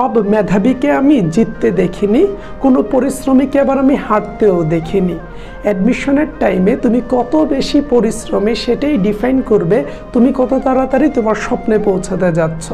সব মেধাবীকে আমি জিততে দেখিনি, কোনো পরিশ্রমীকে আবার আমি হারতেও দেখিনি। অ্যাডমিশনের টাইমে তুমি কত বেশি পরিশ্রমে সেটাই ডিফাইন করবে, তুমি কত তাড়াতাড়ি তোমার স্বপ্নে পৌঁছাতে যাচ্ছ।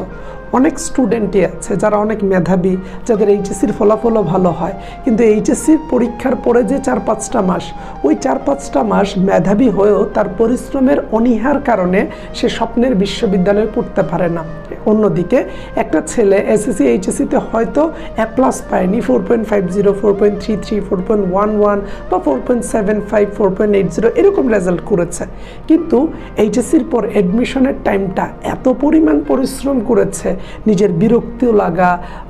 অনেক স্টুডেন্টই আছে যারা অনেক মেধাবী, যাদের এইচএসির ফলাফলও ভালো হয়। কিন্তু এইচএসির পরীক্ষার পরে যে চার পাঁচটা মাস, ওই চার পাঁচটা মাস মেধাবী হয়েও তার পরিশ্রমের অনীহার কারণে সে স্বপ্নের বিশ্ববিদ্যালয়ে পড়তে পারে না। অন্যদিকে একটা ছেলে এসএসসি এইচএসসিতে হয়তো এ প্লাস পায়নি four point five zero four point three three four point one one বা four point seven five four point eight zero এরকম রেজাল্ট করেছে। কিন্তু এইচএসসির পর অ্যাডমিশনের টাইমটা এত পরিমাণ পরিশ্রম করেছে নিজের বিরক্তিও লাগা,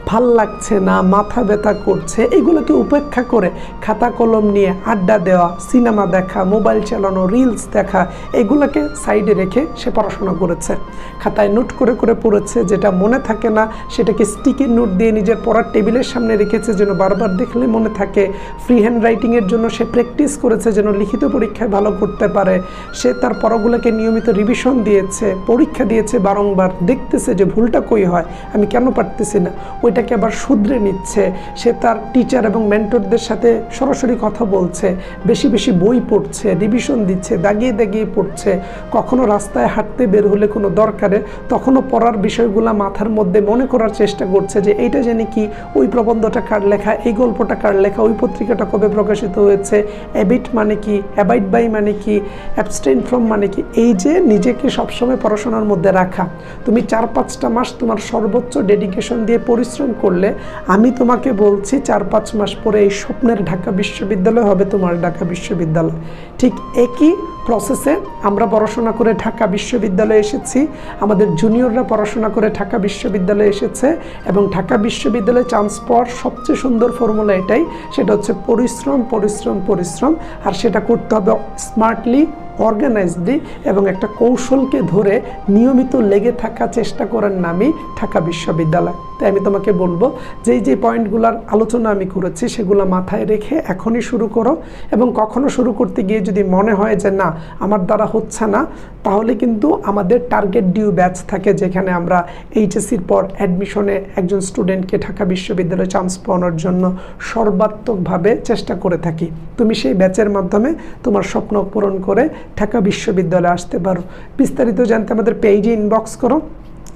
ভালো লাগছে না, মাথা ব্যথা করছে, এগুলোকে উপেক্ষা করে খাতা কলম নিয়ে আড্ডা দেওয়া, সিনেমা দেখা, মোবাইল চালানো, রিলস দেখা, এগুলোকে সাইডে রেখে সে পড়াশোনা করেছে। খাতায় নোট করে করে পড়েছে, যেটা মনে থাকে না, সেটাকে স্টিকের নোট দিয়ে নিজের পড়ার টেবিলের সামনে রেখেছে, যেন বারবার দেখলে মনে থাকে। ফ্রি হ্যান্ড রাইটিংয়ের জন্য সে প্র্যাকটিস করেছে, যেন লিখিত পরীক্ষায় ভালো করতে পারে। সে তার পড়াগুলোকে নিয়মিত রিভিশন দিয়েছে, পরীক্ষা দিয়েছে বারংবার, দেখতেছে যে ভুলটা কই হয়, আমি কেন পারতেছি না? ওইটাকে আবার শুধরে নিচ্ছে। সে তার টিচার এবং মেন্টরদের সাথে সরাসরি কথা বলছে, বেশি বেশি বই পড়ছে রিভিশন দিচ্ছে, দাগিয়ে দাগিয়ে পড়ছে। কখনো রাস্তায় হাঁটতে বের হলে কোনো দরকারে, তখনও পড়ার বিষয়গুলো মাথার মধ্যে মনে করার চেষ্টা করছে যে এইটা জানি কি, ওই প্রবন্ধটা কার লেখা, এই গল্পটা কার লেখা, ওই পত্রিকাটা কবে প্রকাশিত হয়েছে অ্যাবিট মানে কি অ্যাবাইট বাই মানে কি অ্যাবস্টেন ফ্রম মানে কি, এই যে নিজেকে সবসময় পড়াশোনার মধ্যে রাখা। তুমি চার পাঁচটা মাস তোমার সর্বোচ্চ ডেডিকেশন দিয়ে পরিশ্রম করলে আমি তোমাকে বলছি চার পাঁচ মাস পরে এই স্বপ্নের ঢাকা বিশ্ববিদ্যালয় হবে তোমার ঢাকা বিশ্ববিদ্যালয়। ঠিক একই প্রসেসে আমরা পড়াশোনা করে ঢাকা বিশ্ববিদ্যালয়ে এসেছি। আমাদের জুনিয়ররা পড়াশোনা করে ঢাকা বিশ্ববিদ্যালয়ে এসেছে এবং ঢাকা বিশ্ববিদ্যালয়ে চান্স পাওয়ার সবচেয়ে সুন্দর ফর্মুলা এটাই, সেটা হচ্ছে পরিশ্রম পরিশ্রম পরিশ্রম, আর সেটা করতে হবে স্মার্টলি অর্গানাইজডলি এবং একটা কৌশলকে ধরে নিয়মিত লেগে থাকা চেষ্টা করার নামই ঢাকা বিশ্ববিদ্যালয়। তাই আমি তোমাকে বলব যে যে পয়েন্টগুলোর আলোচনা আমি করেছি সেগুলো মাথায় রেখে এখনই শুরু করো এবং কখনো শুরু করতে গিয়ে যদি মনে হয় যে না, আমার দ্বারা হচ্ছে না, তাহলে কিন্তু আমাদের টার্গেট ডিউ ব্যাচ থাকে যেখানে আমরা এইচএসসির পর অ্যাডমিশনে একজন স্টুডেন্টকে ঢাকা বিশ্ববিদ্যালয়ে চান্স পাওয়ানোর জন্য সর্বাত্মকভাবে চেষ্টা করে থাকি। তুমি সেই ব্যাচের মাধ্যমে তোমার স্বপ্ন পূরণ করে ঢাকা বিশ্ববিদ্যালয়ে আসতে পারো। বিস্তারিত জানতে আমাদের পেজে ইনবক্স করো।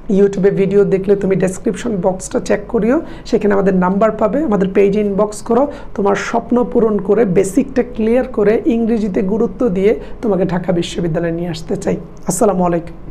ইউটিউবে ভিডিও দেখলে তুমি ডেসক্রিপশন বক্সটা চেক করিও। সেখানে আমাদের নাম্বার পাবে। আমাদের পেজে ইনবক্স করো। তোমার স্বপ্ন পূরণ করে বেসিকটা ক্লিয়ার করে, ইংরেজিতে গুরুত্ব দিয়ে তোমাকে ঢাকা বিশ্ববিদ্যালয়ে নিয়ে আসতে চাই। আসসালামু আলাইকুম।